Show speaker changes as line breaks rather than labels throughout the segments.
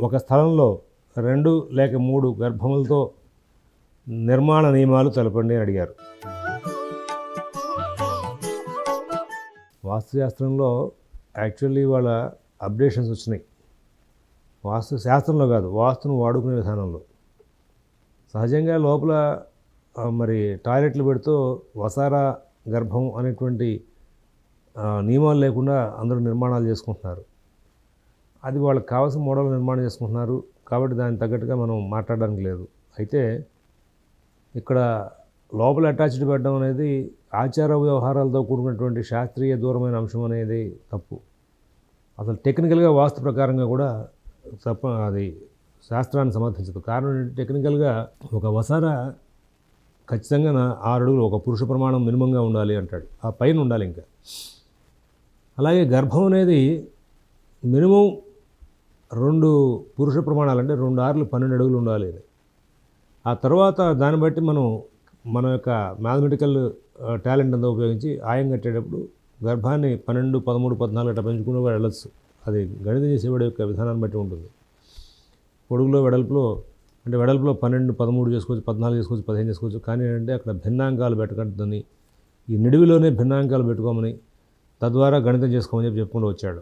ఒక స్థలంలో రెండు లేక మూడు గర్భములతో నిర్మాణ నియమాలు తెలపండి అని అడిగారు. వాస్తుశాస్త్రంలో యాక్చువల్లీ వాళ్ళ అప్డేషన్స్ వచ్చినాయి. వాస్తు శాస్త్రంలో కాదు వాస్తును వాడుకునే విధానంలో. సహజంగా లోపల మరి టాయిలెట్లు పెడుతూ వసారా గర్భం అనేటువంటి నియమాలు లేకుండా అందరూ నిర్మాణాలు చేసుకుంటున్నారు. అది వాళ్ళకి కావాల్సిన మోడల్ నిర్మాణం చేసుకుంటున్నారు. కాబట్టి దానికి తగ్గట్టుగా మనం మాట్లాడడానికి లేదు. అయితే ఇక్కడ లోపల అటాచ్డ్ పెట్టడం అనేది ఆచార వ్యవహారాలతో కూడుకున్నటువంటి శాస్త్రీయ దూరమైన అంశం అనేది తప్పు. అసలు టెక్నికల్గా వాస్తు ప్రకారంగా కూడా తప్ప అది శాస్త్రాన్ని సమర్థించదు. కారణం టెక్నికల్గా ఒక వసార ఖచ్చితంగా నా ఆరు అడుగులు ఒక పురుష ప్రమాణం మినిమంగా ఉండాలి అంటాడు. ఆ పైన ఉండాలి ఇంకా. అలాగే గర్భం అనేది మినిమం రెండు పురుష ప్రమాణాలు అంటే రెండు ఆర్లు పన్నెండు అడుగులు ఉండాలి ఆ తర్వాత దాన్ని బట్టి మనం మన యొక్క మ్యాథమెటికల్ టాలెంట్ అంతా ఉపయోగించి ఆయం కట్టేటప్పుడు గర్భాన్ని పన్నెండు పదమూడు పద్నాలుగు అట్లా పెంచుకునే వాడు వెళ్ళొచ్చు. అది గణితం చేసేవాడి యొక్క విధానాన్ని బట్టి ఉంటుంది. పొడుగులో వెడల్పులో అంటే వెడల్పులో పన్నెండు పదమూడు చేసుకోవచ్చు పద్నాలుగు చేసుకోవచ్చు పదిహేను చేసుకోవచ్చు. కానీ ఏంటంటే అక్కడ భిన్నాంకాలు పెట్టకూడదని ఈ నిడివిలోనే భిన్నాంకాలు పెట్టుకోమని తద్వారా గణితం చేసుకోమని చెప్పి చెప్పుకుంటూ వచ్చాడు.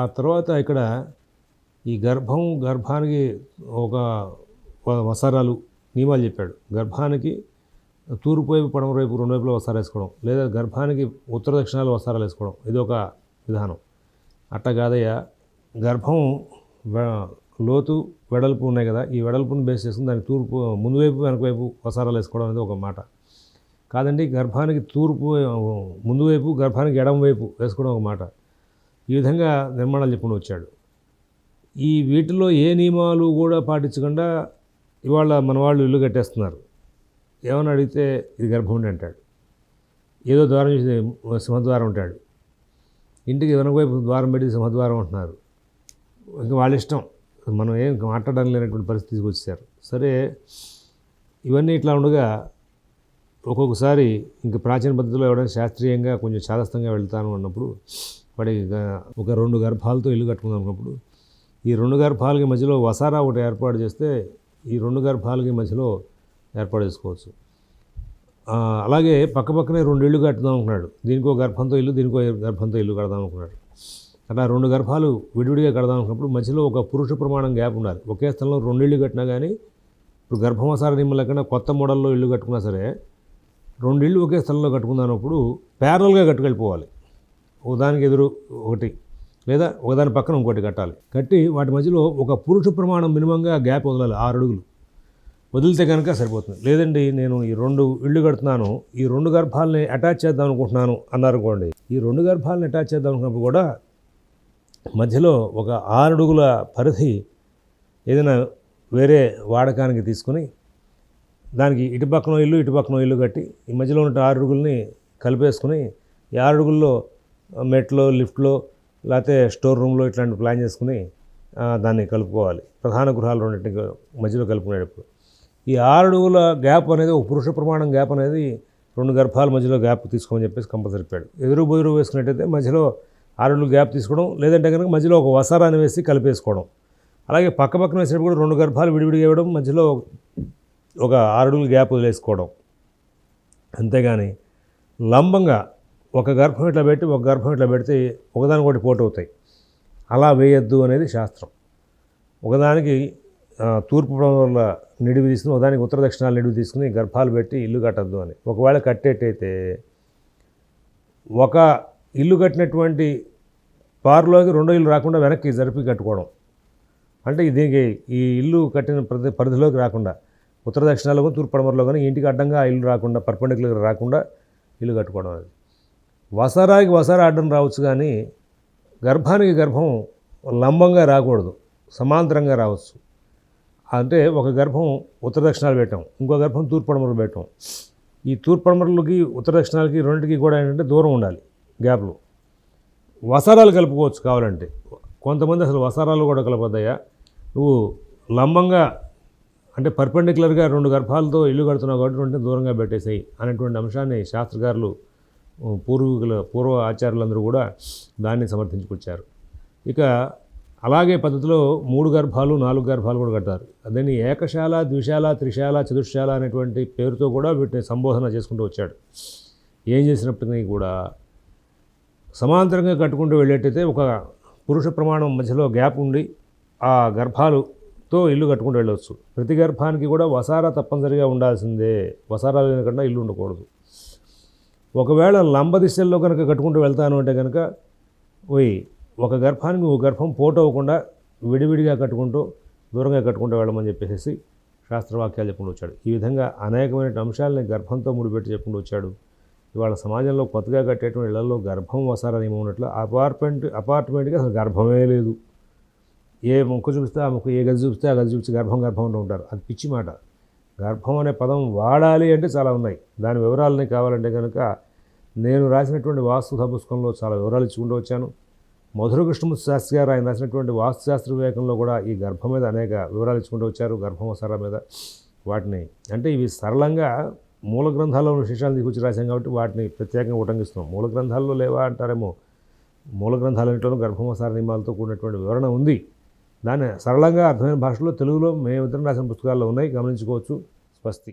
ఆ తర్వాత ఇక్కడ ఈ గర్భం గర్భానికి ఒక వసారాలు నియమాలు చెప్పాడు. గర్భానికి తూర్పు వైపు పడమర వైపు రెండు వైపులో వసారా వేసుకోవడం లేదా గర్భానికి ఉత్తర దక్షిణాలు వసారాలు వేసుకోవడం ఇది ఒక విధానం. అట్టగాదయ్య గర్భం లోతు వెడల్పు ఉన్నాయి కదా ఈ వెడల్పును బేస్ చేసుకుని దానికి తూర్పు ముందు వైపు వెనక వైపు వసారాలు వేసుకోవడం అనేది ఒక మాట. కాదండి గర్భానికి తూర్పు ముందు వైపు గర్భానికి ఎడమ వైపు వేసుకోవడం ఒక మాట. ఈ విధంగా నిర్మాణాలు చెప్పుకుని వచ్చాడు. ఈ వీటిలో ఏ నియమాలు కూడా పాటించకుండా ఇవాళ మన వాళ్ళు ఇల్లు కట్టేస్తున్నారు. ఏమని అడిగితే ఇది గర్భం అంటాడు. ఏదో ద్వారం చూసి సింహద్వారం ఉంటాడు ఇంటికి వెనకవైపు ద్వారం పెట్టి సింహద్వారం అంటున్నారు. ఇంకా వాళ్ళ ఇష్టం. మనం ఏం మాట్లాడడం లేనటువంటి పరిస్థితికి వచ్చేసారు సరే ఇవన్నీ ఇట్లా ఉండగా ఒక్కొక్కసారి ఇంక ప్రాచీన పద్ధతిలో ఎవడైనా శాస్త్రీయంగా కొంచెం చాదస్తంగా వెళ్తాను అన్నప్పుడు వాడి ఒక రెండు గర్భాలతో ఇల్లు కట్టుకుందాం అన్నప్పుడు ఈ రెండు గర్భాలకి మధ్యలో వసారా ఒకటి ఏర్పాటు చేస్తే ఈ రెండు గర్భాలకి మధ్యలో ఏర్పాటు చేసుకోవచ్చు. అలాగే పక్క పక్కనే రెండు ఇళ్ళు కట్టుదాం అనుకున్నాడు. దీనికో గర్భంతో ఇల్లు దీనికో గర్భంతో ఇల్లు కడదాం అనుకున్నాడు. అట్లా రెండు గర్భాలు విడివిడిగా కడదాం అనుకున్నప్పుడు మధ్యలో ఒక పురుష ప్రమాణం గ్యాప్ ఉండాలి. ఒకే స్థలంలో రెండు ఇళ్ళు కట్టినా కానీ ఇప్పుడు గర్భమసార నిమ్మ లేకుండా కొత్త మోడల్లో ఇల్లు కట్టుకున్నా సరే రెండు ఇళ్ళు ఒకే స్థలంలో కట్టుకుందానప్పుడు ప్యారల్గా కట్టుకెళ్ళిపోవాలి. దానికి ఎదురు ఒకటి. లేదా ఒకదాని పక్కన ఇంకోటి కట్టాలి. కట్టి వాటి మధ్యలో ఒక పురుష ప్రమాణం మినిమంగా గ్యాప్ వదలాలి ఆరు అడుగులు. వదిలితే కనుక సరిపోతుంది. లేదండి నేను ఈ రెండు ఇళ్ళు కడుతున్నాను ఈ రెండు గర్భాలని అటాచ్ చేద్దాం అనుకుంటున్నాను అన్నారనుకోండి ఈ రెండు గర్భాలను అటాచ్ చేద్దాం అనుకున్నప్పుడు కూడా మధ్యలో ఒక ఆరు అడుగుల పరిధి ఏదైనా వేరే వాడకానికి తీసుకుని దానికి ఇటు పక్కన ఇల్లు ఇటు పక్కన ఇల్లు కట్టి ఈ మధ్యలో ఉన్న ఆరు అడుగుల్ని కలిపేసుకుని ఈ ఆరు అడుగుల్లో మెట్లో లిఫ్ట్లో లేకపోతే స్టోర్ రూమ్లో ఇట్లాంటి ప్లాన్ చేసుకుని దాన్ని కలుపుకోవాలి. ప్రధాన గృహాలు రెండింటికి మధ్యలో కలుపుకునేటప్పుడు ఈ ఆరు అడుగుల గ్యాప్ అనేది ఒక పురుష ప్రమాణం గ్యాప్ అనేది రెండు గర్భాల మధ్యలో గ్యాప్ తీసుకోమని చెప్పేసి కంపల్సరీ చెప్పాడు. ఎదురు బొదురు వేసుకున్నట్టయితే మధ్యలో ఆరు అడుగులు గ్యాప్ తీసుకోవడం లేదంటే కనుక మధ్యలో ఒక వసారాన్ని వేసి కలిపేసుకోవడం. అలాగే పక్క పక్కన వేసినప్పుడు కూడా రెండు గర్భాలు విడివిడిగా వేయడం మధ్యలో ఒక ఆరు అడుగులు గ్యాప్ వదిలేసుకోవడం. అంతేగాని లంబంగా ఒక గర్భం ఇట్లా పెట్టి ఒక గర్భం ఇట్లా పెడితే ఒకదానికొకటి పోటు అవుతాయి. అలా వేయొద్దు అనేది శాస్త్రం. ఒకదానికి తూర్పు వల్ల నిడివి తీసుకుని ఒకదానికి ఉత్తర దక్షిణాలు నిడివి తీసుకుని గర్భాలు పెట్టి ఇల్లు కట్టద్దు అని. ఒకవేళ కట్టేటైతే ఒక ఇల్లు కట్టినటువంటి పారులోకి రెండో ఇల్లు రాకుండా వెనక్కి జరిపి కట్టుకోవడం. అంటే దీనికి ఈ ఇల్లు కట్టిన ప్రతి పరిధిలోకి రాకుండా ఉత్తర దక్షిణాలు కానీ తూర్పు పడమరలో కానీ ఇంటికి అడ్డంగా ఆ ఇల్లు రాకుండా పర్పెండిక్యులర్ రాకుండా ఇల్లు కట్టుకోవడం అది వసరాకి వసారా అడ్డం రావచ్చు కానీ గర్భానికి గర్భం లంబంగా రాకూడదు సమాంతరంగా రావచ్చు. అంటే ఒక గర్భం ఉత్తర దక్షిణాలు పెట్టాం ఇంకో గర్భం తూర్పు పడమరలు పెట్టాం. ఈ తూర్పు పడమరలకి ఉత్తర దక్షిణాలకి రెండింటికి కూడా ఏంటంటే దూరం ఉండాలి గ్యాప్లు. వసారాలు కలుపుకోవచ్చు కావాలంటే. కొంతమంది అసలు వసారాలు కూడా కలపద్దయ్యా. నువ్వు లంబంగా అంటే పర్పెండిక్యులర్గా రెండు గర్భాలతో ఇల్లు కడుతున్నావు కాబట్టి రెండు దూరంగా పెట్టేసాయి అనేటువంటి అంశాన్ని శాస్త్రకారులు పూర్వీకుల పూర్వ ఆచార్యులందరూ కూడా దాన్ని సమర్థించుకొచ్చారు. ఇక అలాగే పద్ధతిలో మూడు గర్భాలు నాలుగు గర్భాలు కూడా కట్టారు దాన్ని ఏకశాల ద్విశాల త్రిశాల చతుర్శాల అనేటువంటి పేరుతో కూడా వీటిని సంబోధన చేసుకుంటూ వచ్చాడు. ఏం చేసినప్పటికీ కూడా సమాంతరంగా కట్టుకుంటూ వెళ్ళేటైతే ఒక పురుష ప్రమాణం మధ్యలో గ్యాప్ ఉండి ఆ గర్భాలుతో ఇల్లు కట్టుకుంటూ వెళ్ళవచ్చు ప్రతి గర్భానికి కూడా వసారా తప్పనిసరిగా ఉండాల్సిందే. వసారా లేకుండా ఇల్లు ఉండకూడదు. ఒకవేళ లంబ దిశల్లో కనుక కట్టుకుంటూ వెళ్తాను అంటే కనుక పోయి ఒక గర్భానికి ఒక గర్భం పోటవ్వకుండా విడివిడిగా కట్టుకుంటూ దూరంగా కట్టుకుంటూ వెళ్ళమని చెప్పేసి శాస్త్రవాక్యాలు చెప్పుకుంటూ వచ్చాడు. ఈ విధంగా అనేకమైన అంశాలని గర్భంతో ముడిపెట్టి చెప్పుకుంటూ వచ్చాడు. ఇవాళ సమాజంలో కొత్తగా కట్టేటువంటి ఇళ్ళలో గర్భం వసారా నియమం ఉన్నట్లు అపార్ట్మెంట్ అపార్ట్మెంట్కి అసలు గర్భమే లేదు. ఏ మొక్క చూపిస్తే ఆ మొక్క ఏ గది చూపిస్తే ఆ గది చూపిస్తే గర్భం గర్భం అంటూ ఉంటారు. అది పిచ్చి మాట. గర్భం అనే పదం వాడాలి అంటే చాలా ఉన్నాయి. దాని వివరాలని కావాలంటే కనుక నేను రాసినటువంటి వాస్తు పుస్తకంలో చాలా వివరాలు ఇచ్చుకుంటూ వచ్చాను మధుర కృష్ణమూర్తి శాస్త్రి గారు ఆయన రాసినటువంటి వాస్తుశాస్త్ర వివేకంలో కూడా ఈ గర్భం మీద అనేక వివరాలు ఇచ్చుకుంటూ వచ్చారు గర్భం మీద వాటిని అంటే ఇవి సరళంగా మూల గ్రంథాల్లో ఉన్న విశేషాలు తీసుకొచ్చి రాశాం కాబట్టి వాటిని ప్రత్యేకంగా ఉటంకిస్తున్నాం. మూల గ్రంథాల్లో లేవా అంటారేమో? మూల గ్రంథాలన్నింటిలోనూ గర్భమసార నియమాలతో కూడినటువంటి వివరణ ఉంది. దాన్ని సరళంగా అర్థమైన భాషలో తెలుగులో మేమిద్దరం రాసిన పుస్తకాల్లో ఉన్నాయి. గమనించుకోవచ్చు. स्वस्ति